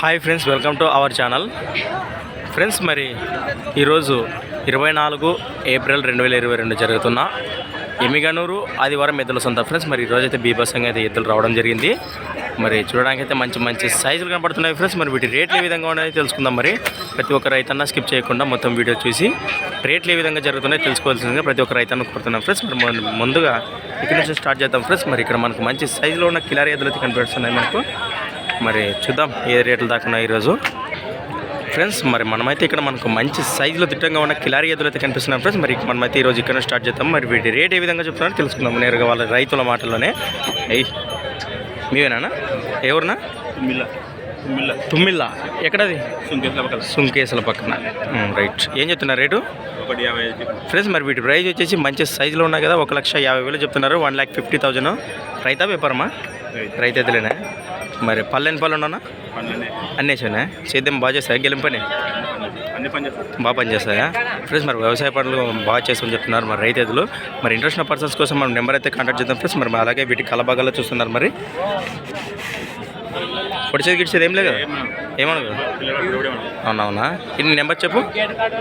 Hi friends welcome to our channel. Friends మరి ఈరోజు ఇరవై నాలుగు ఏప్రిల్ రెండు వేల ఇరవై రెండు జరుగుతున్న ఎమిగనూరు ఆదివారం ఎద్దుల సొంత. ఫ్రెండ్స్ మరి ఈరోజు అయితే బీభత్సంగా అయితే ఎద్దులు రావడం జరిగింది. మరి చూడడానికి అయితే మంచి మంచి సైజులు కనపడుతున్నాయి ఫ్రెండ్స్. మరి వీటి రేట్లు ఏ విధంగా ఉన్నాయో తెలుసుకుందాం మరి. ప్రతి ఒక్క రైతన్న స్కిప్ చేయకుండా మొత్తం వీడియో చూసి రేట్లు ఏ విధంగా జరుగుతున్నాయో తెలుసుకోవాల్సిందిగా ప్రతి ఒక్క రైతన్న కోరుతున్నాం ఫ్రెండ్స్. మరి ముందుగా ఇక్కడ నుంచి స్టార్ట్ చేద్దాం ఫ్రెండ్స్. మరి ఇక్కడ మనకు మంచి సైజులో ఉన్న కిలారీ ఎద్దులు అయితే కనిపిస్తున్నాయి మనకు. మరి చూద్దాం ఏ రేట్లు దాకా ఈరోజు. ఫ్రెండ్స్ మరి మనమైతే ఇక్కడ మనకు మంచి సైజులో దిట్టంగా ఉన్న కిలారీ ఎద్దులు అయితే కనిపిస్తున్నాం ఫ్రెండ్స్. మరి మనమైతే ఈరోజు ఇక్కడ స్టార్ట్ చేద్దాం. మరి వీటి రేట్ ఏ విధంగా చెప్తున్నారో తెలుసుకుందాం నేరుగా వాళ్ళ రైతుల మాటల్లోనే. అయ్యి మీవేనా ఎవరునా తుమ్మిల్ల. ఎక్కడది? సుంకేసుల పక్కన. రైట్. ఏం చెప్తున్నారు రేటు? ఫ్రెండ్స్ మరి వీటి ప్రైస్ వచ్చేసి మంచి సైజులో ఉన్నాయి కదా. ఒక లక్ష యాభై వేలు చెప్తున్నారు. One lakh fifty thousand. Raita వ్యాపారమా? రైతు. మరి పల్లెని పళ్ళు ఉన్నానా పనులనే అన్నేసానా సేద్యం బాగా చేస్తాయా గెలిం పని? అన్ని బాగా పనిచేస్తాయా ఫ్రెండ్స్ మరి వ్యవసాయ పనులు బాగా చేస్తామని చెప్తున్నారు మరి రైతు ఎద్దులు మరి ఇంట్రెస్ట్ ఉన్న పర్సన్స్ కోసం మనం నెంబర్ అయితే కాంటాక్ట్ చేద్దాం ఫ్రెండ్స్. మరి అలాగే వీటి కలబాగాలో చూస్తున్నారు మరి. పొడిచేది గిడిచేది ఏం లేదు ఏమనదు అవునవునా ఇది నెంబర్ చెప్పు.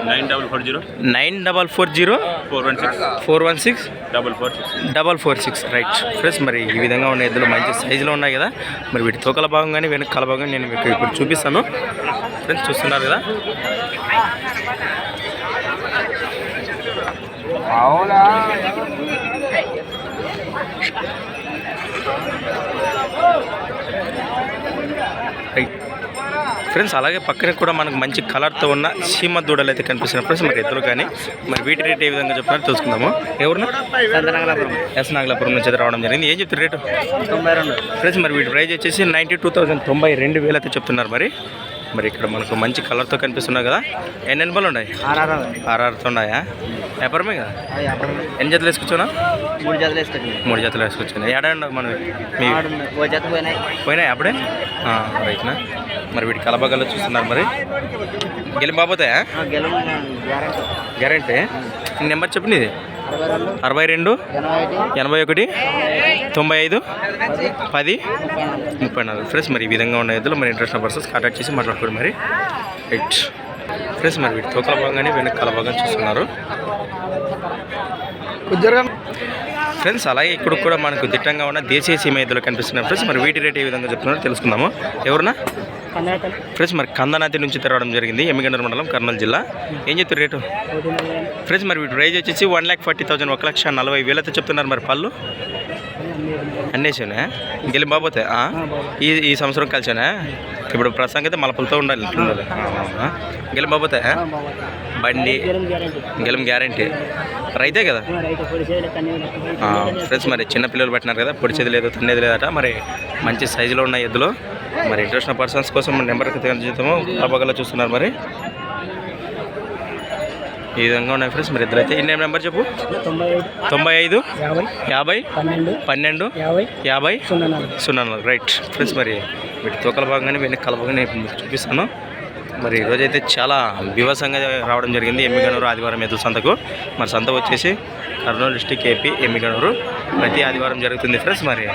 Nine double four zero. Nine double four zero. Four one six. Four one six. Double four six. Double four six. Right. Friends మరి ఈ విధంగా ఉన్న ఎద్దులు మంచి సైజులో ఉన్నాయి కదా మరి వీటి తోకల భాగం కానీ వెనక కల భాగం నేను మీకు ఇప్పుడు చూపిస్తాను. ఫ్రెండ్స్ చూస్తున్నారు కదా? రైట్ ఫ్రెండ్స్ అలాగే పక్కన కూడా మనకు మంచి కలర్తో ఉన్న సీమ దూడలు అయితే కనిపిస్తున్నాయి. ఫ్రెండ్స్ మరి ఎద్దులు కానీ మరి వీటి రేట్ ఏ విధంగా చెప్తున్నారు తెలుసుకుందాము. ఎవరు ఎస్ నాగలాపురం. నుంచి అయితే రావడం జరిగింది. ఏం చెప్తారు రేటు? ఫ్రెండ్స్ మరి వీటి ప్రైస్ వచ్చేసి నైంటీ టూ థౌసండ్ తొంభై రెండు వేలు అయితే చెప్తున్నారు మరి. మరి ఇక్కడ మనకు మంచి కలర్తో కనిపిస్తున్నాయి కదా. ఎన్ని ఎనభలు ఉన్నాయి? ఆర్ఆర్ ఆర్ఆర్తో ఉన్నాయా? వ్యాపారమే కదా? ఎన్ని జతలు వేసుకొచ్చునా మూడు జతలు వేసుకొచ్చింది మూడు జతలు వేసుకొచ్చాను. ఏడా ఉండవు మనం మీ జత పోయినాయి. పోయినాయి అప్పుడే? రైట్నా మరి వీటి కలబగల్లో చూస్తున్నారు మరి. గెలి బాబోతాయా గ్యారంటీ. గ్యారంటీ. నెంబర్ చెప్పు నీది. అరవై రెండు. ఎనభై ఒకటి. తొంభై ఐదు? పది? ముప్పై నాలుగు. ఫ్రెండ్స్ మరి ఈ విధంగా ఉన్న ఎద్దులు మరి ఇంట్రెస్ట్ పర్సన్స్ కాంటాక్ట్ చేసి మాట్లాడుకోండి మరి. రైట్ ఫ్రెండ్స్ మరి వీటి తోకల భాగంగానే వెనక కల భాగం చూస్తున్నారు. ఫ్రెండ్స్ అలాగే ఇక్కడ కూడా మనకు దిట్టంగా ఉన్న దేశీయ సీమ ఎద్దులు కనిపిస్తున్నాయి. ఫ్రెండ్స్ మరి వీటి రేట్ ఏ విధంగా చెప్తున్నారో తెలుసుకుందాము. ఎవరున్నా? ఫ్రెండ్స్ మరి కందనాతి నుంచి తెరవడం జరిగింది ఎమ్మిగండ్ర మండలం కర్నూలు జిల్లా. ఏం చెప్తారు రేటు? ఫ్రెండ్స్ మరి వీటి ప్రైజ్ వచ్చేసి వన్ ల్యాక్ ఫార్టీ థౌసండ్ ఒక లక్ష నలభై వేలతో చెప్తున్నారు మరి పళ్ళు. అన్నేసానా? గెలి బాబోతే? ఈ ఈ సంవత్సరం కలిసానా? ఇప్పుడు అయితే మలపలతో ఉండాలి. ఉండాలి గెలి బాబోతే బండి గెలం గ్యారంటీ. రైతే కదా? ఫ్రెండ్స్ మరి చిన్న పిల్లలు పెట్టినారు కదా పొడిచేది లేదు తన్నేది లేదట. మరి మంచి సైజులో ఉన్న ఎద్దులు. మరి ఇంట్రెస్ట్ పర్సన్స్ కోసం నెంబర్ జీతము కలబగల చూస్తున్నారు మరి. ఈ విధంగా ఉన్నాయి ఫ్రెండ్స్ మరి ఇద్దరు అయితే ఇన్ని నెంబర్ చెప్పు? తొంభై ఐదు యాభై పన్నెండు పన్నెండు యాభై యాభై సున్నా నాలుగు. రైట్ ఫ్రెండ్స్ మరి వీటి తోకల భాగంగానే వెనక కలపగానే మీకు చూపిస్తాను. మరి ఈరోజు అయితే చాలా వివసంగా రావడం జరిగింది ఎమ్మిగనూరు ఆదివారం ఎదురు సంతకు. మరి సంత వచ్చేసి కర్నూలు డిస్టిక్ ఏపీ ఎమ్మిగనూరు ప్రతి ఆదివారం జరుగుతుంది ఫ్రెండ్స్ మరి.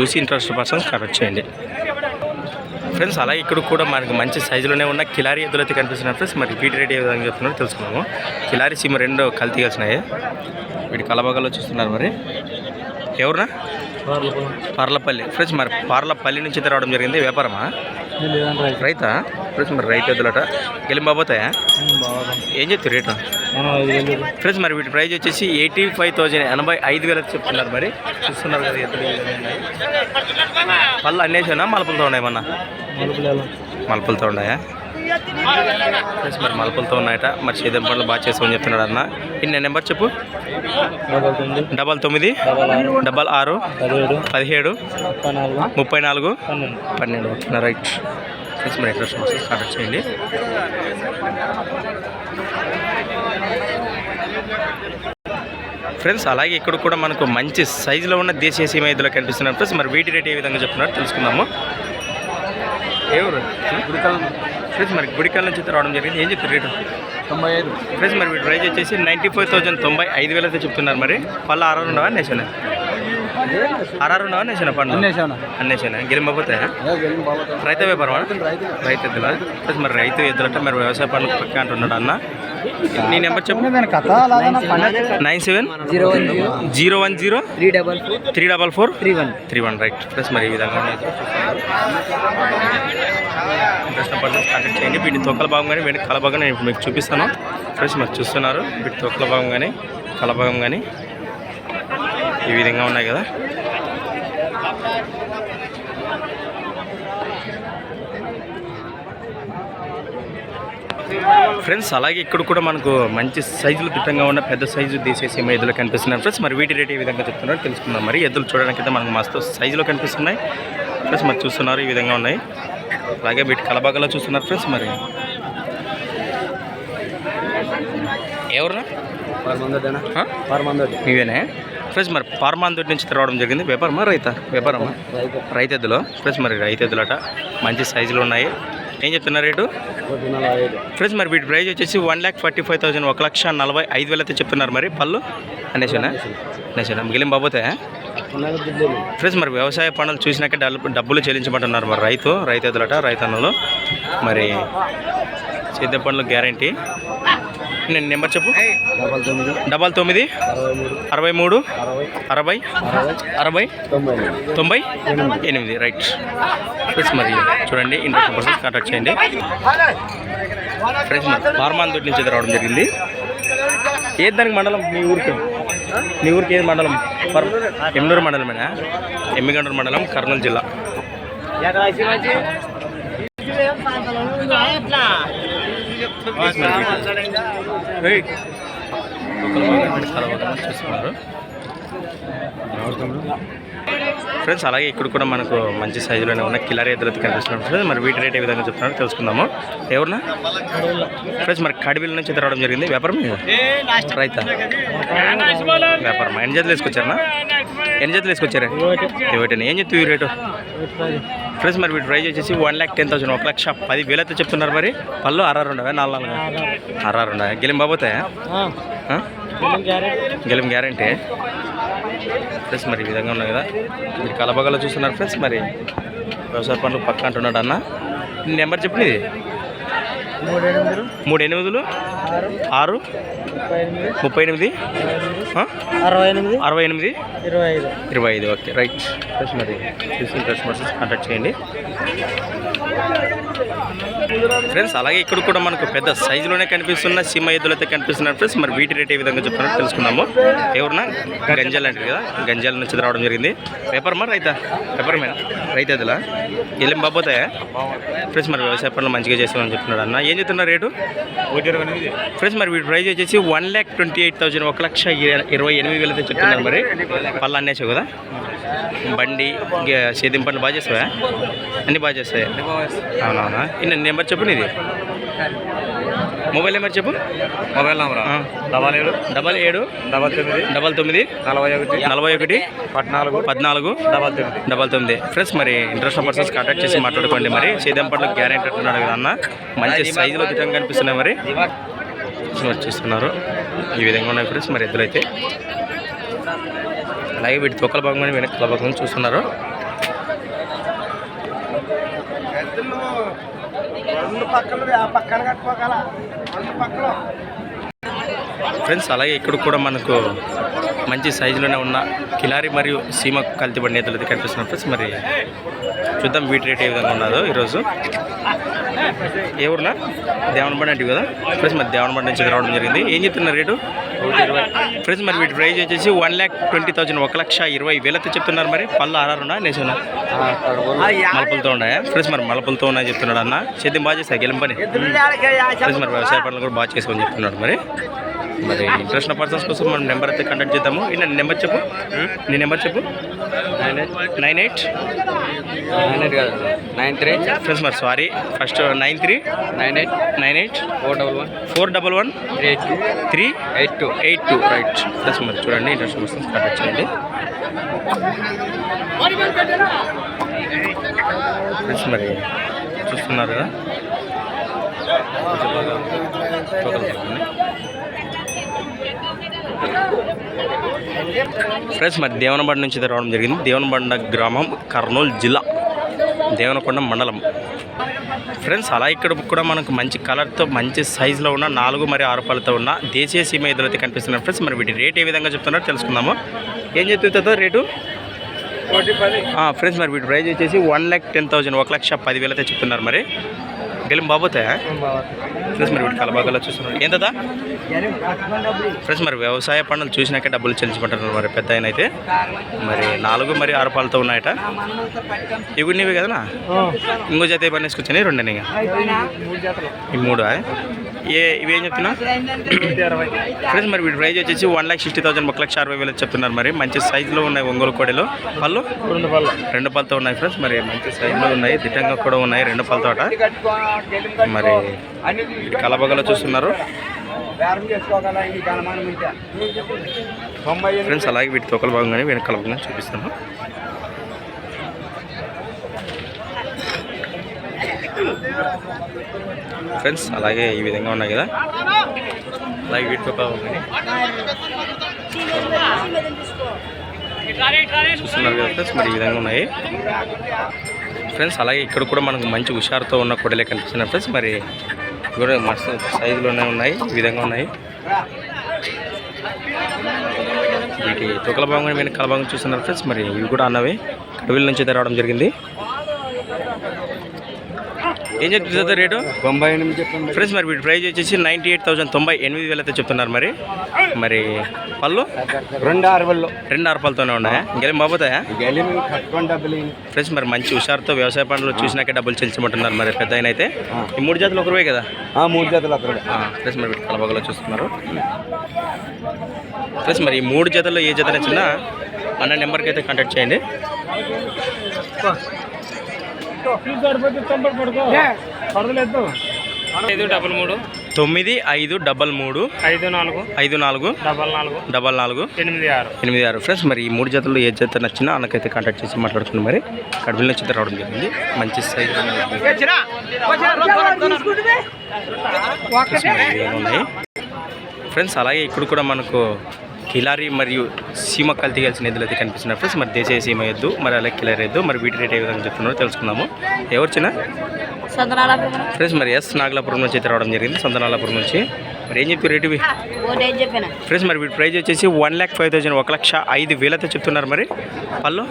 చూసి ఇంట్రెస్ట్ పర్సన్స్ కరెక్ట్ చేయండి. ఫ్రెండ్స్ అలాగే ఇక్కడ కూడా మనకి మంచి సైజులోనే ఉన్న కిలారీ ఎద్దులు అయితే కనిపిస్తున్నాయి ఫ్రెండ్స్. మరి వీటి రేట్ ఏ విధంగా చెప్తున్నారో తెలుసుకున్నాము కిలారీ సీమ రెండు కల్తీ కలిసినాయి. వీటి కలబగల్లో చూస్తున్నారు మరి. ఎవరునా? పార్లపల్లి. ఫ్రెండ్స్ మరి పార్లపల్లి నుంచి అయితే రావడం జరిగింది. వ్యాపారమా? రైతా. ఫ్రెండ్స్ మరి రైతు ఎద్దులట. గెలిం బాబోతాయా ఏం చెప్తారు రేటు? ఫ్రెండ్స్ మరి వీటి ప్రైస్ వచ్చేసి ఎయిటీ ఫైవ్ థౌజండ్ ఎనభై ఐదు వేలకు చెప్తున్నారు మరి. చూస్తున్నారు కదా ఎద్దులు ఉన్నాయి. పళ్ళు అన్నేసానా మలపులతో ఉన్నాయమన్నా మలుపులతో ఉన్నాయా? మరి మలుపులతో ఉన్నాయట. మరి సేద్యం పనులు బాగా చేస్తామని చెప్తున్నాడు అన్న. ఇన్ని నెంబర్ చెప్పు. డబల్ తొమ్మిది. డబల్ ఆరు. పదిహేడు. ముప్పై నాలుగు. పన్నెండు. Okay right. ఫ్రెండ్స్ మరి కాంటాక్ట్ చేయండి. ఫ్రెండ్స్ అలాగే ఇక్కడ కూడా మనకు మంచి సైజులో ఉన్న దేశీయ సీమ ఎద్దులు కనిపిస్తున్నారు. ఫ్రెండ్స్ మరి వీటి రేట్ ఏ విధంగా చెప్తున్నారు తెలుసుకుందాము. ఎవరు? ఫ్రెండ్స్ మరి గుడికాల నుంచి అయితే రావడం జరిగింది. ఏం చెప్తారు రేటు? తొంభై ఐదు. ఫ్రెండ్స్ మరి వీటి ప్రైస్ వచ్చేసి నైంటీ ఫైవ్ థౌసండ్ తొంభై ఐదు వేలు అయితే చెప్తున్నారు మరి. పళ్ళు ఆరు ఉండవా నేసిన ఆరు ఉండవా నేసిన పండు అన్నేసాను అన్నేసిన గెలింపపోతే రైతు వ్యాపారం రైతు ఎద్దులా? ఫ్రెండ్స్ మరి రైతు ఎద్దులంటే మరి వ్యవసాయ పనులు పక్క అంటున్నాడు అన్న. నీ నెంబర్ చెప్పు. Nine seven zero one zero zero one zero three double four three double four three one. Three one right. Plus మరి ఈ విధంగా ఇంట్రెస్ట్ పర్సన్స్ కాంటాక్ట్ చేయండి. వీటి తొక్కల భాగం కానీ వీటి కల భాగం నేను ఇప్పుడు మీకు చూపిస్తాను. ఫ్రెండ్స్ మరి చూస్తున్నారు. వీటి తొక్కల భాగం కానీ కల భాగం కానీ ఈ విధంగా ఉన్నాయి కదా. ఫ్రెండ్స్ అలాగే ఇక్కడ కూడా మనకు మంచి సైజులు దిట్టంగా ఉన్న పెద్ద సైజు తీసేసి ఎద్దులు కనిపిస్తున్నాయి. ఫ్రెండ్స్ మరి వీటి రేట్ ఏ విధంగా చెప్తున్నారు తెలుసుకుందాం. మరి ఎద్దులు చూడడానికి అయితే మనకు మస్తు సైజులో కనిపిస్తున్నాయి. ఫ్రెండ్స్ మరి చూస్తున్నారు ఈ విధంగా ఉన్నాయి. అలాగే వీటి కలబాగలో చూస్తున్నారు ఫ్రెండ్స్ మరి. ఎవరునా? పరమందోడి మీవేనే ఫ్రెండ్స్ మరి పార్మాంతోటి నుంచి రావడం జరిగింది. వ్యాపారమా రైతా? వ్యాపారమా రైతు. రైతెద్దులో? ఫ్రెండ్స్ మరి రైతెద్దులట మంచి సైజులు ఉన్నాయి. ఏం చెప్తున్నారు రేటు? ఫ్రెండ్స్ మరి వీటి ప్రైస్ వచ్చేసి one lakh forty five thousand ఒక లక్ష నలభై ఐదు వేలు అయితే చెప్తున్నారు మరి పళ్ళు. అనేసేనా అనేసేనా మిగిలిన బాబోతే ఫ్రెండ్స్ మరి వ్యవసాయ పనులు చూసినాక డబ్బు డబ్బులు చెల్లించమంటున్నారు మరి రైతు రైతులట రైతన్నలు. మరి సేద్య పనులు గ్యారంటీ. నేను నెంబర్ చెప్పు. డబల్ తొమ్మిది. అరవై మూడు. అరవై. అరవై. తొంభై. ఎనిమిది. రైట్. ఫ్రెండ్స్ మరి చూడండి ఇంట్రెస్ట్ పర్సన్స్ కాంటాక్ట్ చేయండి. ఫ్రెండ్స్ మరి ఫార్మాన్ తోటి నుంచి రావడం జరిగింది. ఏది దానికి మండలం మీ ఊరికి? మీ ఊరికి ఏది మండలం ఎమ్నూరు మండలమేనా? ఎమ్మిగండూరు మండలం కర్నూలు జిల్లా. చూస్తున్నారు. ఫ్రెండ్స్ అలాగే ఇక్కడ కూడా మనకు మంచి సైజులోనే ఉన్న కిలారీ ఎదురైతే కనిపిస్తున్నాం ఫ్రెండ్స్ మరి వీటి రేట్ ఏ విధంగా చెప్తున్నారో తెలుసుకుందాము. ఎవరన్నా? ఫ్రెండ్స్ మరి కడిబిల్ నుంచి రావడం జరిగింది. వ్యాపారం మీద రైతా? వ్యాపారం ఎన్ని జతలు వేసుకొచ్చారనా ఎన్ని జతలు వేసుకొచ్చారా ఇవ్వటండి ఏం చెప్తావు ఈ రేటు? ఫ్రెండ్స్ మరి వీటి ప్రైస్ వచ్చేసి వన్ ల్యాక్ టెన్ థౌసండ్ ఒక లక్ష పది వేలు అయితే చెప్తున్నారు మరి. పళ్ళు అరారు ఉండవా నాలుగు నాలుగు? అరారు ఉండవా గెలిం బాబోతాయా? గెలిం గ్యారంటీ. ఫ్రెండ్స్ మరి ఈ విధంగా ఉన్నాయి కదా. మీరు కలబగల చూస్తున్నారు ఫ్రెండ్స్ మరి వ్యవసాయ పనులు పక్క అంటున్నాడు అన్న. నెంబర్ చెప్పు ఇది మూడు ఎనిమిది మూడు ఎనిమిదిలు ఆరు? ముప్పై ఎనిమిది? అరవై ఎనిమిది? అరవై ఎనిమిది? ఇరవై ఐదు. ఇరవై ఐదు ఓకే రైట్. ఫ్రెండ్స్ మరి చూసి కస్టమర్స్ కాంటాక్ట్ చేయండి. ఫ్రెండ్స్ అలాగే ఇక్కడ కూడా మనకు పెద్ద సైజులోనే కనిపిస్తున్న సిమ్మ ఎద్దులు అయితే కనిపిస్తున్నారు. ఫ్రెండ్స్ మరి వీటి రేట్ ఏ విధంగా చెప్తున్నారో తెలుసుకుందాము. ఎవరన్నా గంజాలు అంటారు కదా గంజాల నుంచి రావడం జరిగింది. పేపర్మా రైతా? పేపర్మేనా రైతు ఎద్దులా? ఎల్లం బాబోతాయా? ఫ్రెండ్స్ మరి వ్యవసాయ పనులు మంచిగా చేస్తామని చెప్తున్నాడు అన్న. ఏం చెప్తున్నారు రేటు? ఫ్రెండ్స్ మరి వీటి ప్రైస్ వచ్చేసి one lakh twenty eight thousand ఒక లక్ష ఇర- ఇరవై ఎనిమిది వేలు అయితే చెప్తున్నారు మరి. పళ్ళు అన్నేసావు కదా? బండి సేద్యం పనులు బాగా చేస్తావా? అన్ని బాగా చేస్తాయి? అవునవునా ఇన్న నెంబర్ చెప్పు నీది. మొబైల్ నెంబర్ చెప్పు? Mobile number. డబల్ ఏడు. డబల్ ఏడు. డబల్ తొమ్మిది. డబల్ తొమ్మిది. నలభై ఒకటి. నలభై ఒకటి. పద్నాలుగు. పద్నాలుగు. డబల్ తొమ్మిది. డబల్ తొమ్మిది. ఫ్రెండ్స్ మరి ఇంట్రెస్ట్ పర్సన్స్ కాంటాక్ట్ చేసి మాట్లాడుకోండి మరి. సేద్యం పనులు గ్యారెంటీ అంటున్నాడు కదా అన్న. మంచి సైజులో తిట్టంగా కనిపిస్తున్నాయి మరి. చూస్తున్నారు ఈ విధంగా ఉన్నాయి ఫ్రెండ్స్ మరి ఎద్దులు అయితే అలాగే వీటి తొక్కల భాగం కానీ వెనకాల భాగం చూస్తున్నారు. ఫ్రెండ్స్ అలాగే ఇక్కడ కూడా మనకు మంచి సైజులోనే ఉన్న కిలారి మరియు సీమ కల్తీ బండి ఎద్దులు అయితే ఫ్రెండ్స్ మరి చూద్దాం వీటి రేట్ ఏ విధంగా ఉన్నదో ఈరోజు. ఏ ఊర్నా దేవనబండి అంటే కదా? ఫ్రెండ్స్ మరి దేవనబండి నుంచి రావడం జరిగింది. ఏం చెప్తున్నారు రేటు? ఫ్రెండ్స్ మరి వీటి ప్రైస్ వచ్చేసి వన్ ల్యాక్ ట్వంటీ థౌసండ్ ఒక లక్ష ఇరవై వేలతో చెప్తున్నారు మరి. పళ్ళు ఆరారున్నా నేసున్నా మలపులతో ఉన్నాయా? ఫ్రెండ్స్ మరి మలపులతో ఉన్నాయని చెప్తున్నాడు అన్న. సేద్యం బాగా చేస్తా. గెలిం పని. ఫ్రెండ్స్ మరి వ్యవసాయ పనులు కూడా బాగా చేసుకొని చెప్తున్నాడు మరి. మరి ఇంట్రెస్ట్ పర్సన్స్ కోసం మనం నెంబర్ అయితే కంటాక్ట్ చేద్దాము. ఈ నెంబర్ చెప్పు. నీ నెంబర్ చెప్పు. Nine eight. Nine eight? కాదు. Nine three. ఫ్రెండ్స్ మరి sorry first nine three? Nine eight. Nine eight? Four double one. Four double one? Three eight two. Three? Eight two. Eight two right friends మరి చూడండి interest persons contact చేయండి. Friends మరి చూస్తున్నారు కదా? Friends మరి దేవనబండ నుంచి రావడం జరిగింది. దేవనబండ గ్రామం కర్నూలు జిల్లా దేవనకొండ మండలం. ఫ్రెండ్స్ అలా ఇక్కడ కూడా మనకు మంచి కలర్తో మంచి సైజులో ఉన్న నాలుగు మరి ఆరు పళ్ళతో ఉన్న దేశీయ సీమ ఎదురైతే కనిపిస్తున్నారు ఫ్రెండ్స్. మరి వీటి రేట్ ఏ విధంగా చెప్తున్నారో తెలుసుకుందాము. ఏం చెప్తుందో రేటు? ఫ్రెండ్స్ మరి వీటి ప్రైస్ వచ్చేసి వన్ ల్యాక్ టెన్ థౌజండ్ ఒక లక్ష పదివేలు అయితే చెప్తున్నారు మరి. గెలిం బాబోతాయా ఫ్రెండ్స్ మరి వీటి కలబాగాలో చూస్తున్నారు ఏంటదా ఫ్రెండ్స్ మరి వ్యవసాయ పనులు చూసినాకే డబ్బులు చెల్లించమంటున్నారు మరి పెద్ద ఆయన అయితే. మరి నాలుగు మరి ఆరు పాలతో ఉన్నాయట. ఇవి నీవే కదనా? ఇంకో జత ఏ పని వేసుకొచ్చాయి రెండు ఈ మూడు? ఏ ఇవి చెప్తున్నా ఫ్రెండ్స్ మరి వీటి ప్రైజ్ వచ్చేసి వన్ లాక్ సిక్స్టీ థౌసండ్ ఒక లక్ష అరవై వేలు చెప్తున్నారు మరి. మంచి సైజులో ఉన్నాయి ఒంగోలు కోడెలు. పళ్ళు? రెండు పళ్ళు. రెండు పళ్ళతో ఉన్నాయి ఫ్రెండ్స్ మరి మంచి సైజులో ఉన్నాయి. దిట్టంగా కూడా ఉన్నాయి రెండు పళ్ళతోట. మరి కలబగలో చూస్తున్నారు. ఫ్రెండ్స్ అలాగే వీటి తొక్కల భాగంగానే వెనక కలపగా చూపిస్తాను. ఫ్రెండ్స్ అలాగే ఈ విధంగా ఉన్నాయి కదా? అలాగే వీటి చూస్తున్నారు కదా ఫ్రెండ్స్ మరి ఈ విధంగా ఉన్నాయి. ఫ్రెండ్స్ అలాగే ఇక్కడ కూడా మనకు మంచి హుషారుతో ఉన్న కొడలే కనిపిస్తున్నాయి ఫ్రెండ్స్ మరి కూడా మస్తు సైజులోనే ఉన్నాయి ఈ విధంగా ఉన్నాయి. వీటి తొక్కల భాగం మీద భాగం చూస్తున్నారు ఫ్రెండ్స్ మరి ఇవి కూడా అన్నవి. కడవిల నుంచి అయితే రావడం జరిగింది. ఏం చెప్తుంది రేటు? తొంభై ఎనిమిది చెప్పండి. ఫ్రెండ్స్ మరి వీటి ప్రైస్ వచ్చేసి నైంటీ ఎయిట్ థౌసండ్ తొంభై ఎనిమిది వేలు అయితే చెప్తున్నారు మరి. మరి పళ్ళు? రెండు ఆరు పళ్ళు. రెండు ఆరు పళ్ళతోనే ఉన్నాయా? బాబోతాయా గెలి డబ్బులు ఫ్రెండ్స్ మరి మంచి హుషారుతో వ్యవసాయ పనులు చూసినాకే డబ్బులు చెల్లించమంటున్నారు మరి పెద్ద ఆయన అయితే. ఈ మూడు జాతులు ఒకరువే కదా? మూడు జతలు అక్కడ ఫ్రెండ్స్ మరి వీటి కలబగలో చూస్తున్నారు. ఫ్రెండ్స్ మరి ఈ మూడు జతల్లో ఏ జత నచ్చినా అన్న నెంబర్కి అయితే కాంటాక్ట్ చేయండి. ఐదు డబల్ మూడు తొమ్మిది ఐదు డబల్ మూడు ఐదు నాలుగు ఐదు నాలుగు డబల్ నాలుగు డబల్ నాలుగు ఎనిమిది ఆరు ఎనిమిది ఆరు. ఫ్రెండ్స్ మరి ఈ మూడు జతల్లో ఏ జత నచ్చినా అన్నకైతే కాంటాక్ట్ చేసి మాట్లాడుతుంది మరి. కడవిల నుంచి అయితే రావడం జరిగింది. మంచి సైజ్ ఉన్నాయి ఫ్రెండ్స్ అలాగే ఇక్కడ కూడా మనకు కిలారి మరియు సీమ కల్తీ కలిసిన ఎద్దులు అయితే కనిపిస్తున్నాయి ఫ్రెండ్స్. మరి దేశీయ సీమ ఎద్దు మరి అలాగే కిలారి ఎద్దు మరి వీటి రేట్ ఏ విధంగా చెప్తున్నారో తెలుసుకుందాము. ఎవరు చిన్న? సంతనాలాపురం ఫ్రెండ్స్ మరి ఎస్ నాగలాపురం నుంచి అయితే రావడం జరిగింది సొంతనాలాపురం నుంచి. మరి ఏం చెప్పి రేటు ఫ్రెండ్స్ మరి వీటి ప్రైస్ వచ్చేసి వన్ ల్యాక్ ఫైవ్ థౌసండ్ ఒక లక్ష ఐదు వేలతో చెప్తున్నారు మరి. పళ్ళు?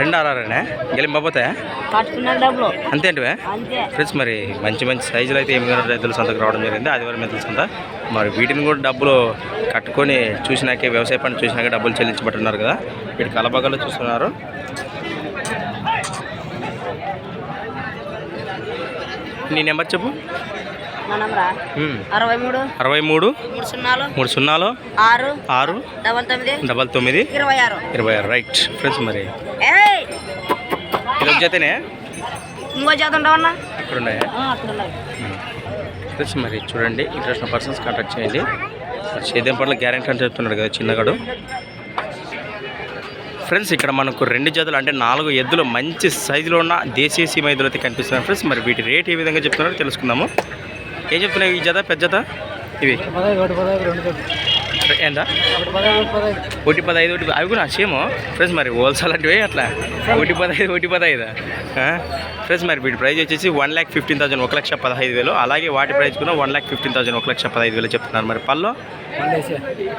రెండు ఆరారనే గెలిం బాబోతాయా కట్టుకున్న డబ్బులు. అంతేంటివే? అంతే. ఫ్రెండ్స్ మరి మంచి మంచి సైజులు అయితే ఏమి రైతుల సంతకు రావడం జరిగింది. ఆదివారం రైతుల సంత. మరి వీటిని కూడా డబ్బులు కట్టుకొని చూసినాకే వ్యవసాయ పని చూసినాకే డబ్బులు చెల్లించబట్టున్నారు కదా. వీటి కలబగలో చూస్తున్నారు. నీ నెంబర్ చెప్పు. అరవై మూడు అరవై మూడు మూడు సున్నాలు మూడు సున్నాలు? ఆరు? ఆరు? డబల్ తొమ్మిది? డబల్ తొమ్మిది? ఇరవై ఆరు ఇరవై ఆరు. రైట్. ఫ్రెండ్స్ మరి. ఏయ్! ఇది ఒక జతనే? ఇంకో చేత ఉంటావన్నా ఇక్కడ ఉన్నాయా ఫ్రెండ్స్ మరి చూడండి ఇంట్రెస్ట్ పర్సన్స్ కాంటాక్ట్ చేయండి. సేద్యం పట్ల గ్యారెంటీ అని చెప్తున్నాడు కదా చిన్నగాడు. ఫ్రెండ్స్ ఇక్కడ మనకు రెండు జతలు అంటే నాలుగు ఎద్దులు మంచి సైజులో ఉన్న దేశీయ సీమ ఎద్దులు అయితే కనిపిస్తున్నాయి. ఫ్రెండ్స్ మరి వీటి రేట్ ఏ విధంగా చెప్తున్నారో తెలుసుకుందాము. ఏం చెప్తున్నాయి ఈ జత? పెద్ద జత? ఇవి? ఒకటి పదహైదు ఒకటి అవి కూడా సేమ్. ఫ్రెండ్స్ మరి హోల్సేల్ అంటే అట్లా. ఒకటి పదహైదు ఒకటి పదహైదు? ఫ్రెండ్స్ మరి వీటి ప్రైస్ వచ్చేసి వన్ ల్యాక్ ఫిఫ్టీన్ థౌసండ్ ఒక లక్ష పదహైదు వేలు. అలాగే వాటి ప్రైస్ కూడా వన్ ల్యాక్ ఫిఫ్టీన్ థౌసండ్ ఒక లక్ష పదహైదు వేలు చెప్తున్నారు. మరి పళ్ళు?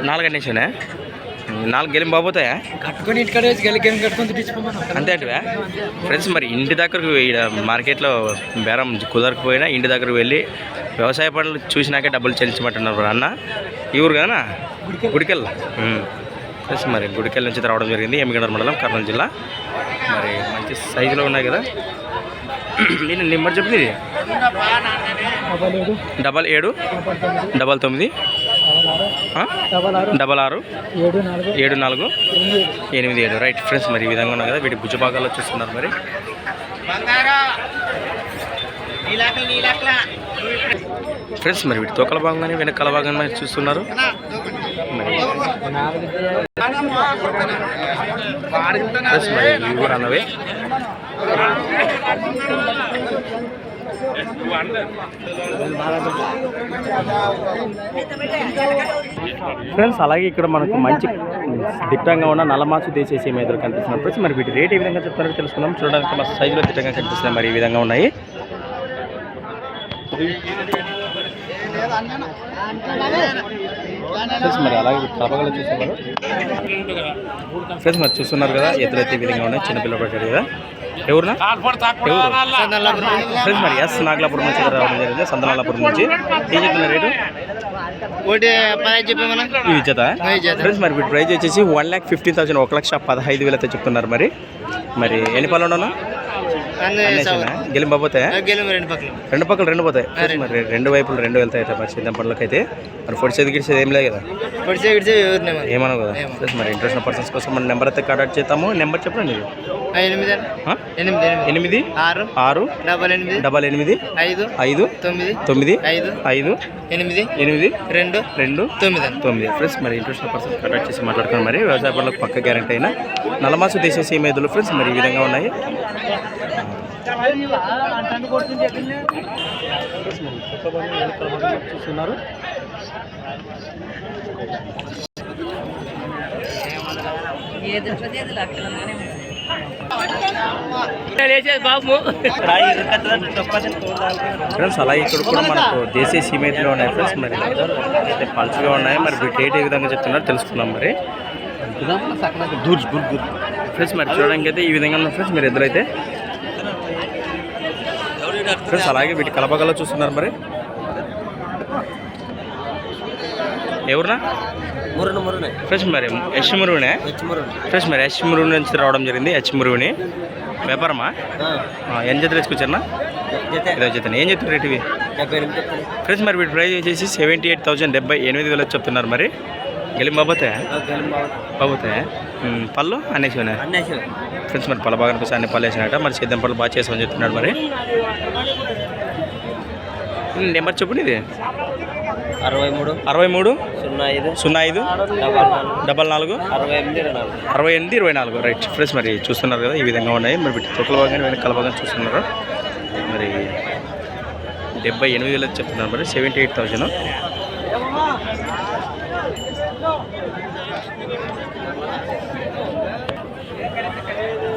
నాలుగు అనేసానే నాలుగు గెలిం బాబోతాయా? కట్టుకొని ఇంటికాడ వేసి గెలికేం కట్టుకొని తెచ్చుకోమను అంతే అంటే ఫ్రెండ్స్ మరి ఇంటి దగ్గరకు మార్కెట్లో బేరం కుదరకపోయినా ఇంటి దగ్గరకు వెళ్ళి వ్యవసాయ పనులు చూసినాకే డబ్బులు చెల్లించమంటున్నారు అన్న. ఈ ఊరు కదా గుడికెల్ ఫ్రెండ్స్ మరి గుడికెల్ నుంచి రావడం జరిగింది. ఎమ్మిగండ మండలం కర్నూలు జిల్లా. మరి మంచి సైజులో ఉన్నాయి కదా. నేను నెంబర్ చెప్పు ఇది? డబల్ ఏడు డబల్ తొమ్మిది? డబల్ ఆరు. ఏడు నాలుగు. ఎనిమిది ఏడు. రైట్ ఫ్రెండ్స్ మరి ఈ విధంగా ఉన్నాయి కదా వీటి భుజ భాగాల్లో చూస్తున్నారు మరి. ఫ్రెండ్స్ మరి వీటి తోకల భాగంగానే వెనకాల భాగంగా చూస్తున్నారు. ఫ్రెండ్స్ మరి ఇవి కూడా అన్నవే. ఫ్రెండ్స్ అలాగే ఇక్కడ మనకు మంచి దిట్టంగా ఉన్న నల్లమాసు దేశీయ ఎదురు కనిపిస్తున్న ఫ్రెండ్స్ మరి వీటి రేట్ ఏ విధంగా చెప్తారో తెలుసుకుందాం. చూడడానికి మా సైజులో దిట్టంగా కనిపిస్తున్నాయి మరి ఈ విధంగా ఉన్నాయి. ఫ్రెండ్స్ మరి అలాగే తప్పగల చూస్తున్నారు ఫ్రెండ్స్ మరి చూస్తున్నారు కదా ఎదురైతే ఈ విధంగా ఉన్నాయి చిన్న పిల్లలు కదా. ఎవరు? ఫ్రెండ్స్ మరి ఎస్ నాగలాపురం నుంచి రావడం జరిగింది. సందనాలాపురం నుంచి. ఏం చెప్తున్నారు రేటు? ఒకటి పదహైదు చెప్పి జత ఫ్రెండ్స్ మరి వీటి ప్రైస్ వచ్చేసి వన్ ల్యాక్ ఫిఫ్టీన్ థౌసండ్ ఒక లక్ష పదహైదు వేలతో చెప్తున్నారు మరి. మరి ఎన్ని పళ్ళు ఉండను గెలిం పోతాయి? గెలిమి రెండు పక్కల. రెండు పక్కలు రెండు పోతాయి. మరి రెండు వైపులు రెండు వెళ్తాయి అయితే మరి సిద్ధం పళ్ళకి అయితే. మరి ఫుడ్ చేతి గిడిచేది ఏం లేదు కదా? ఏమనవు కదా? మరి ఇంట్రెస్ట్ పర్సన్స్ కోసం మన నెంబర్ అయితే కాంటాక్ట్ చేస్తాము నెంబర్ చెప్పండి ఎనిమిది? ఎనిమిది ఆరు ఆరు డబల్ ఎనిమిది డబల్ ఎనిమిది ఐదు ఐదు తొమ్మిది తొమ్మిది ఐదు ఐదు ఎనిమిది ఎనిమిది రెండు రెండు తొమ్మిది తొమ్మిది. ఫ్రెండ్స్ మరి ఇంట్రెస్ట్ పర్సన్స్ కాంటాక్ట్ చేసి మాట్లాడుకున్నాం మరి వ్యవసాయ పనులకు పక్క గ్యారంటీ అయినా నలమాసు దేశీయ మేదులు ఫ్రెండ్స్ మరి ఈ విధంగా ఉన్నాయి. చూస్తున్నారు ఫ్రెండ్స్ అలాగే ఇక్కడ కూడా మనకు దేశీయ సీమేట్లో ఉన్నాయి ఫ్రెండ్స్. మరి అయితే పల్చగా ఉన్నాయి. మరి వీటి రేట్ ఏ విధంగా చెప్తున్నారు తెలుసుకుందాం మరి. ఫ్రెండ్స్ మరి చూడడానికి అయితే ఈ విధంగా ఉన్నాయి ఫ్రెండ్స్. మీరు ఎదురైతే. ఫ్రెండ్స్ అలాగే వీటి కలపగల చూస్తున్నారు మరి. ఎవరునా? ఫ్రెండ్స్ మరి యశ్ మురువునే ఫ్రెండ్స్ మరి యశ్ మురువు నుంచి రావడం జరిగింది హెచ్ మురువుని వ్యాపారమా? ఆ, ఎన్ని జతలు వేసుకొచ్చారనా ఇదో జతను ఏం చెప్తున్నారు రేట్ ఇవి? ఫ్రెండ్స్ మరి వీటి ప్రైస్ వచ్చేసి సెవెంటీ ఎయిట్ థౌసండ్ డెబ్బై ఎనిమిది వేలు చెప్తున్నారు మరి. గెలిం బాబోతాయా? ఉమ్, పళ్ళు అనేసి ఫ్రెండ్స్ మరి పళ్ళ బాగా అనిపిస్తే అన్ని పళ్ళు వేసినట్ట మరి సిద్ధం పళ్ళు బాగా చేసామని చెప్తున్నాడు మరి. నెంబర్ చెప్పండి ఇది అరవై మూడు. అరవై మూడు? సున్నా ఐదు. సున్నా ఐదు? డబల్ నాలుగు. అరవై ఎనిమిది ఇరవై నాలుగు. అరవై ఎనిమిది ఇరవై నాలుగు. రైట్ ఫ్రెండ్స్ మరి చూస్తున్నారు కదా ఈ విధంగా ఉన్నాయి. మరి తొక్కల భాగంగా వెనక కల భాగంగా చూస్తున్నారు. మరి డెబ్బై ఎనిమిది వేలు చెప్తున్నారు మరి సెవెంటీ ఎయిట్ థౌజండ్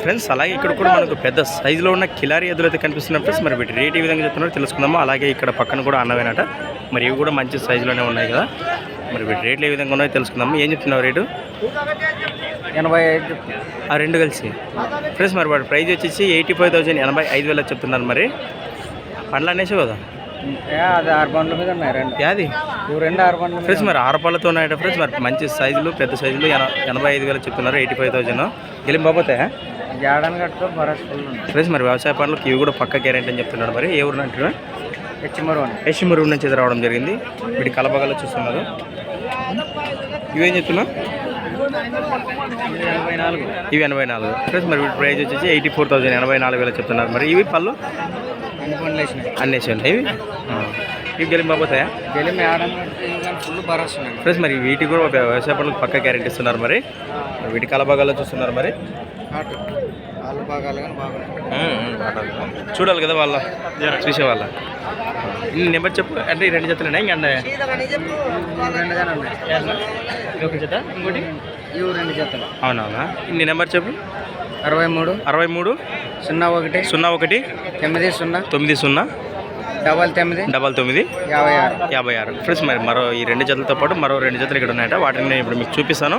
ఫ్రెండ్స్ అలాగే ఇక్కడ కూడా మనకు పెద్ద సైజులో ఉన్న కిలారి ఎదురు అయితే కనిపిస్తున్న ఫ్రెండ్స్ మరి వీటి రేట్ ఏ విధంగా చెప్తున్నారో తెలుసుకుందాము. అలాగే ఇక్కడ పక్కన కూడా అన్నవేనట మరి ఇవి కూడా మంచి సైజులోనే ఉన్నాయి కదా. మరి వీటి రేట్లు ఏ విధంగా ఉన్నాయో తెలుసుకుందాము. ఏం చెప్తున్నావు రేటు? ఎనభై ఐదు ఆ రెండు కలిసి. ఫ్రెండ్స్ మరి వాడి ప్రైస్ వచ్చేసి ఎయిటీ ఫైవ్ థౌసండ్ ఎనభై ఐదు వేలు చెప్తున్నారు మరి. పండ్లు అనేసి కదా? అది ఆరు బండ్ల మీద ఉన్నాయి రెండు. యాది? ఇవి రెండు ఆరు బండ్ల ఫ్రెండ్స్ మరి ఆరు పళ్ళతో ఉన్నాయట ఫ్రెండ్స్ మరి మంచి సైజులు పెద్ద సైజులు ఎన- ఎనభై ఐదు వేలు చెప్తున్నారు ఎయిటీ ఫైవ్ గెలిం బాబోతాయా జాడని కట్టుకో ఫుల్ ఫ్రెండ్స్ మరి వ్యవసాయ పనులకు ఇవి కూడా పక్క గ్యారెంటీ అని చెప్తున్నాడు మరి. ఏ ఊరు అంటున్నా హెచ్మరు అని యశ్మూరు నుంచి రావడం జరిగింది. వీటి కలబగల చూస్తున్నారు. ఇవేం చెప్తున్నా? ఇవి ఎనభై నాలుగు. ఫ్రెండ్స్ మరి వీటి ప్రైస్ వచ్చేసి ఎయిటీ ఫోర్ థౌసండ్ ఎనభై నాలుగు వేలు చెప్తున్నారు. మరి ఇవి పళ్ళు? ఎన్ని బండ్లు వేసినాయి. అన్నేసి ఉంటాయి ఇవి. ఇవి గెలిం బాబోతాయా ఫ్రెండ్స్ మరి వీటికి కూడా వ్యవసాయ పనులకు పక్క గ్యారెంటీ ఇస్తున్నారు మరి. వీటి కలబాగాలో చూస్తున్నారు మరి. చూడాలి కదా వాళ్ళ చూసే వాళ్ళ. నెంబర్ చెప్పు అంటే ఈ రెండు జతలేనా ఇంకా అన్న రెండు గానే ఉన్నాయి ఇది ఒక జత ఇంకోటి? ఇవి రెండు జతలు. అవునవునా? నీ నెంబర్ చెప్పు. అరవై మూడు. అరవై మూడు. సున్నా ఒకటి. సున్నా ఒకటి. తొమ్మిది సున్నా. తొమ్మిది సున్నా. డబల్ తొమ్మిది. డబల్ తొమ్మిది. యాభై ఆరు. యాభై ఆరు. ఫ్రెండ్స్ మరి మరో ఈ రెండు జతలతో పాటు మరో రెండు జతలు ఇక్కడ ఉన్నాయట. వాటిని నేను ఇప్పుడు మీకు చూపిస్తాను.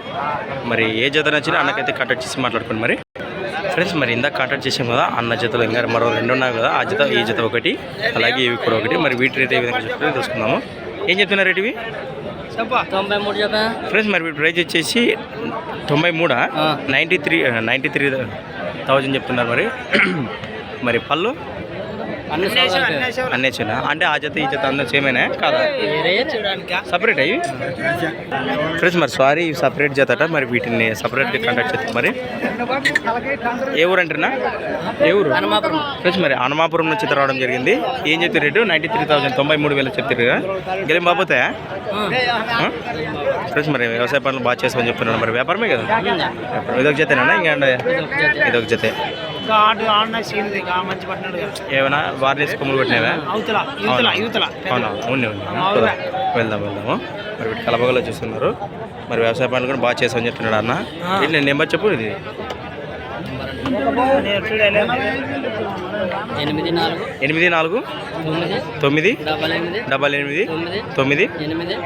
మరి ఏ జత నచ్చినా అన్నకైతే కాంటాక్ట్ చేసి మాట్లాడుకోండి మరి. ఫ్రెండ్స్ మరి ఇందాక కాంటాక్ట్ చేసాం కదా అన్న జతలు ఇంకా మరో రెండు ఉన్నాయి కదా ఆ జత ఈ జత ఒకటి అలాగే ఇవి కూడా ఒకటి. మరి వీటి రేట్ ఏ విధంగా చెప్తారో తెలుసుకుందాము. ఏం చెప్తున్నారు రేట్ ఇవి తొంభై మూడు జత. ఫ్రెండ్స్ మరి వీటి ప్రైస్ వచ్చేసి తొంభై మూడా? Ninety three ninety three thousand చెప్తున్నారు మరి. మరి పళ్ళు? అన్ని అన్నేచ్చునా అంటే ఆ జత ఈ జత అందరూ సేమేనా? కాదా? సపరేట్ అయ్యి ఫ్రెండ్స్ మరి సారీ సపరేట్ చేతట మరి వీటిని సపరేట్ కాంటాక్ట్ చేస్తాం మరి ఏ ఊరు అంటారా ఏ ఊరు? హనుమాపురం. ఫ్రెండ్స్ మరి హనుమాపురం నుంచి రావడం జరిగింది. ఏం చెప్తారు రేటు? నైంటీ త్రీ థౌసండ్ తొంభై మూడు వేలు చెప్తారు కదా? గెలిం బాబోతాయా ఫ్రెండ్స్ మరి వ్యవసాయ పనులు బాగా చేస్తామని చెప్తున్నాను మరి వ్యాపారమే కదా. ఇదొక జతేనా ఇంకా ఇదొక జతే. ఇంకా ఆడు ఆడిన సీన్ ఇంకా మంచి పట్టినాడు కదా. ఏమైనా వార్నిస్ కొమ్ములు అవతల అవునా? అవునా. వెళ్దాం వెళ్దాము మరి వీటి కలబగలో చూస్తున్నారు. మరి వ్యవసాయ పనులు కూడా బాగా చేసామని చెప్తున్నాడు అన్న. ఆ. ఏంటి నెంబర్ చెప్పు ఇది? నేను. ఎనిమిది నాలుగు. ఎనిమిది నాలుగు. తొమ్మిది. డబల్ ఎనిమిది. డబల్ ఎనిమిది. తొమ్మిది.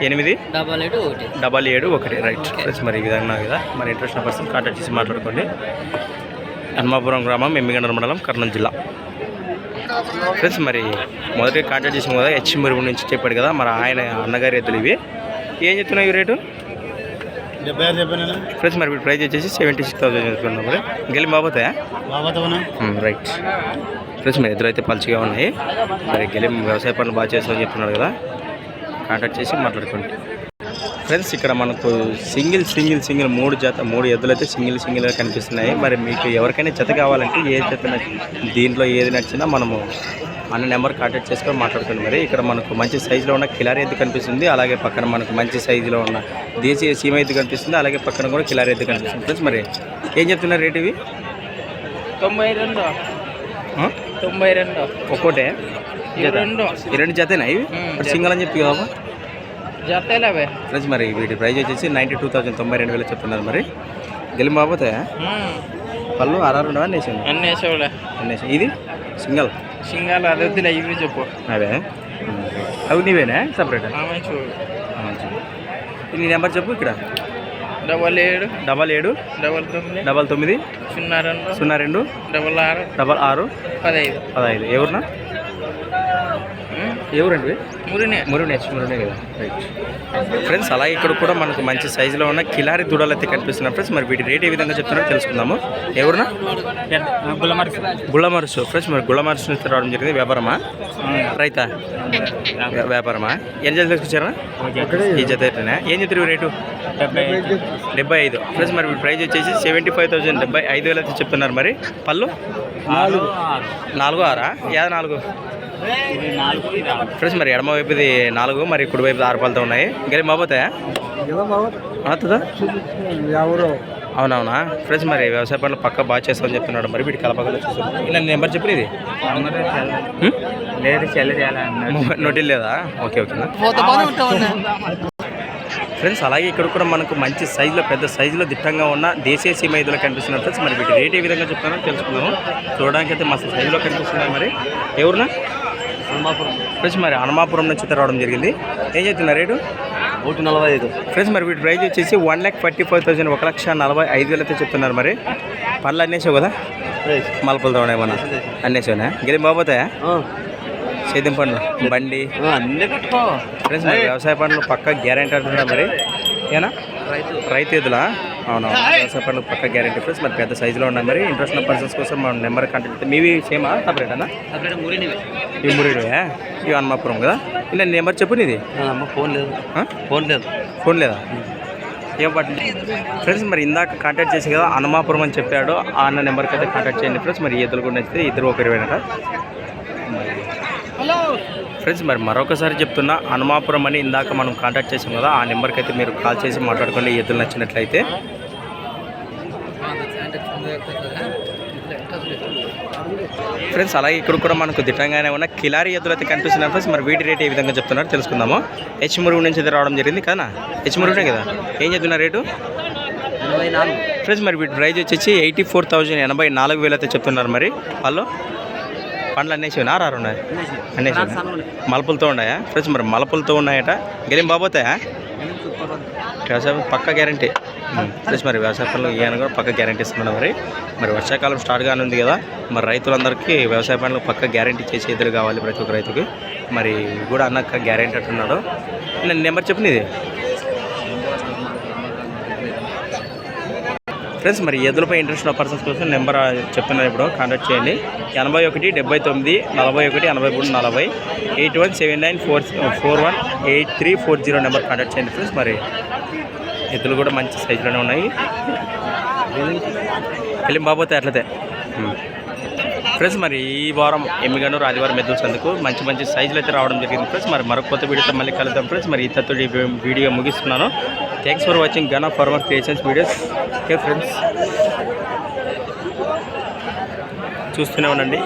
ఎనిమిది. డబల్ ఏడు ఒకటి. డబల్ ఏడు ఒకటి. రైట్. ఫ్రెండ్స్ మరి ఈ విధంగా కదా మరి ఇంట్రెస్ట్ ఉన్న పర్సన్ కాంటాక్ట్ చేసి మాట్లాడుకోండి. హన్మాపురం గ్రామం ఎమ్మిగండ్ర మండలం కర్నూలు జిల్లా. ఫ్రెండ్స్ మరి మొదటి కాంటాక్ట్ చేసిన కదా హెచ్ మురుగు నుంచి చెప్పాడు కదా మరి ఆయన అన్నగారి ఎద్దులు ఇవి. ఏం చెప్తున్నాయి ఈ రేటు? ఫ్రెండ్స్ మరి ప్రైస్ వచ్చేసి సెవెంటీ సిక్స్ థౌసండ్ చెప్తున్నాం మరి. గెలి బాబోతాయా రైట్. ఫ్రెండ్స్ మరి ఎదురు అయితే పలుచగా ఉన్నాయి. మరి గెలి వ్యవసాయ పనులు బాగా చేస్తామని చెప్తున్నాడు కదా. కాంటాక్ట్ చేసి మాట్లాడుకోండి. ఫ్రెండ్స్ ఇక్కడ మనకు సింగిల్ సింగిల్ సింగిల్ మూడు జత మూడు ఎద్దులు అయితే సింగిల్ సింగిల్గా కనిపిస్తున్నాయి. మరి మీకు ఎవరికైనా జత కావాలంటే ఏ జత దీంట్లో ఏది నచ్చినా మనము అన్న నెంబర్ కాంటాక్ట్ చేసుకొని మాట్లాడుకోండి మరి. ఇక్కడ మనకు మంచి సైజులో ఉన్న కిలారి ఎద్దు కనిపిస్తుంది. అలాగే పక్కన మనకు మంచి సైజులో ఉన్న దేశీయ సీమ ఎద్దు కనిపిస్తుంది. అలాగే పక్కన కూడా కిలారి ఎద్దు కనిపిస్తుంది. ఫ్రెండ్స్ మరి ఏం చెప్తున్నారు రేట్ ఇవి? తొంభై రెండు? తొంభై రెండు. ఒక్కోటే? రెండు. రెండు జతేనా ఇవి? సింగల్ అని చెప్పి కదా జతలేవే ఫ్రెండ్స్ మరి వీటి ప్రైస్ వచ్చేసి నైంటీ టూ థౌసండ్ తొంభై రెండు వేలు చెప్తున్నారు మరి. గెలిం బాబోతాయా? పళ్ళు ఆర్ఆర్ ఉండవా ఇది? సింగల్? సింగాలు అది వద్దులే ఇవి చెప్పు. అవే? అవి నీవేనా? సపరేట్? నీ నెంబర్ చెప్పు ఇక్కడ. డబల్ ఏడు. డబల్ ఏడు. డబల్ తొమ్మిది. డబల్ తొమ్మిది. సున్నా రెండు. సున్నా రెండు. డబల్ ఆరు. డబల్ ఆరు. పదహైదు పదహైదు ఎవరునా ఎవరండి? మురినే. మురు నెక్స్ట్ మురునే కదా. రైట్ ఫ్రెండ్స్ అలాగే ఇక్కడ కూడా మనకు మంచి సైజులో ఉన్న కిలారి దూడలు అయితే కనిపిస్తున్నాయి ఫ్రెండ్స్ మరి వీటి రేట్ ఏ విధంగా చెప్తున్నారో తెలుసుకుందాము. ఎవరునా గుళ్ళమరుసు ఫ్రెండ్స్ మరి గుళ్ళమరుసు నుంచి రావడం జరిగింది. వ్యాపారమా? రైతా? వ్యా- వ్యాపారమా? ఎన్ని జత తీసుకొచ్చారా? ఈ జత ఏం చెప్తారు రేటు? డెబ్బై ఐదు. ఫ్రెండ్స్ మరి ప్రైస్ వచ్చేసి సెవెంటీ ఫైవ్ థౌసండ్ డెబ్బై ఐదు వేలు అయితే చెప్తున్నారు మరి. పళ్ళు? నాలుగు ఆరా? యాద నాలుగు? ఫ్రెండ్స్ మరి ఎడమ వైపుది నాలుగు మరి కుడి వైపు ఆరు పళ్ళతో ఉన్నాయి. గెలి బాబోతాయా అవునవునా? ఫ్రెండ్స్ మరి వ్యవసాయ పనులు పక్క బాగా చేస్తామని చెప్తున్నాడు. మరి వీటి కలపగల చూస్తున్నాడు. ఇలా నెంబర్ చెప్పిన ఇది నోటి లేదా ఓకే ఓకేనా ఫ్రెండ్స్ అలాగే ఇక్కడ కూడా మనకు మంచి సైజులో పెద్ద సైజులో దిట్టంగా ఉన్న దేశీయ సీమ ఐదులో కనిపిస్తున్నారు ఫ్రెండ్స్. మరి వీటి రేట్ ఏ విధంగా చెప్తారో తెలుసుకుందాము. చూడడానికి అయితే మస్తు సైజులో కనిపిస్తున్నాయి మరి. ఎవరునా ఫ్రెండ్స్ మరి హనుమాపురం నుంచి రావడం జరిగింది. ఏం చెప్తున్నారు రేటు? ఒకటి నలభై ఐదు. ఫ్రెండ్స్ మరి వీటి ప్రైస్ వచ్చేసి one lakh forty five thousand ఒక లక్ష నలభై ఐదు వేలు అయితే చెప్తున్నారు మరి. పనులు అన్నేసావు కదా? మలపలతో ఏమన్నా? అన్నేసావునా? గిరి బాబోతాయా సేద్యం పనులు బండి. ఫ్రెండ్స్ మరి వ్యవసాయ పనులు పక్క గ్యారెంటీ అంటున్నా మరి. ఏనా? రైతు. ఎదులా అవును పనులు పక్క గ్యారెంటీ ఫ్రెండ్స్ మరి పెద్ద సైజులో ఉన్నాయి మరి ఇంట్రెస్ట్ ఉన్న పర్సన్స్ కోసం మన నెంబర్ కాంటాక్ట్ మీవి సేమా సపరేట్ అన్న ఈ మురిడివే ఇవి హనుమాపురం కదా? ఇలా నెంబర్ చెప్పు నీది? అమ్మ ఫోన్ లేదు? ఫోన్ లేదు. ఫోన్ లేదా? ఏం పట్ల ఫ్రెండ్స్ మరి ఇందాక కాంటాక్ట్ చేసి కదా హనుమాపురం అని చెప్పాడు. ఆ అన్న నెంబర్కి అయితే కాంటాక్ట్ చేయండి ఫ్రెండ్స్ మరి ఇద్దరు కూడా నచ్చితే ఇద్దరు ఒకరివేనట. ఫ్రెండ్స్ మరి మరొకసారి చెప్తున్నా హనుమాపురం అని ఇందాక మనం కాంటాక్ట్ చేసాం కదా ఆ నెంబర్కి అయితే మీరు కాల్ చేసి మాట్లాడుకోండి ఎద్దులు నచ్చినట్లయితే. ఫ్రెండ్స్ అలాగే ఇక్కడ కూడా మనకు దిట్టంగానే ఉన్న కిలారి ఎద్దులు అయితే కనిపిస్తున్నారు ఫ్రెండ్స్. మరి వీటి రేట్ ఏ విధంగా చెప్తున్నారు తెలుసుకుందాము. హెచ్ మురుగు నుంచి అయితే రావడం జరిగింది కదా హెచ్ మురుగునే కదా? ఏం చెప్తున్నారు రేటు? ఫ్రెండ్స్ మరి వీటి ప్రైస్ వచ్చేసి ఎయిటీ ఫోర్ థౌజండ్ ఎనభై నాలుగు వేలు అయితే చెప్తున్నారు మరి. వాళ్ళు పండ్లు అన్నేసి ఆరు ఉన్నాయి అన్నేసి మలపులతో ఉన్నాయా? ఫ్రెండ్స్ మరి మలపులతో ఉన్నాయట. గెలిం బాబోతాయా వ్యవసాయం పక్క గ్యారంటీ. ప్లస్ మరి వ్యవసాయ పనులు ఈయన కూడా పక్క గ్యారంటీ ఇస్తున్నాడు మరి. మరి వర్షాకాలం స్టార్ట్ కానుంది ఉంది కదా మరి రైతులందరికీ వ్యవసాయ పనులు పక్క గ్యారంటీ చేసి ఎదురు కావాలి ప్రతి ఒక్క రైతుకి. మరి కూడా అన్నక్క గ్యారంటీ అంటున్నాడు. నేను నెంబర్ చెప్పిన ఫ్రెండ్స్ మరి ఎదులపై ఇంట్రెస్ట్ ఉన్న పర్సన్స్ కోసం నెంబర్ చెప్తున్నారు ఇప్పుడు. కాంటాక్ట్ చేయండి. ఎనభై ఒకటి డెబ్బై తొమ్మిది నలభై ఒకటి ఎనభై మూడు నలభై. Eight one seven nine four four one eight three four zero number contact చేయండి ఫ్రెండ్స్. మరి ఎద్దులు కూడా మంచి సైజులోనే ఉన్నాయి. వెళ్ళి బాబోతే అట్లతే. ఫ్రెండ్స్ మరి ఈ వారం ఎమ్మిగనూరు ఆదివారం ఎద్దుల మంచి మంచి సైజులు అయితే రావడం జరిగింది ఫ్రెండ్స్. మరి మరొక కొత్త వీడియోతో మళ్ళీ కలుద్దాం ఫ్రెండ్స్. మరి ఇంతతో వీడియో ముగిస్తున్నాను. Thanks for watching gun of farmer creations videos okay friends చూస్తూనే ఉండండి.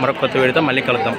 మరొక కొత్త వీడియోతో మళ్ళీ కలుద్దాం.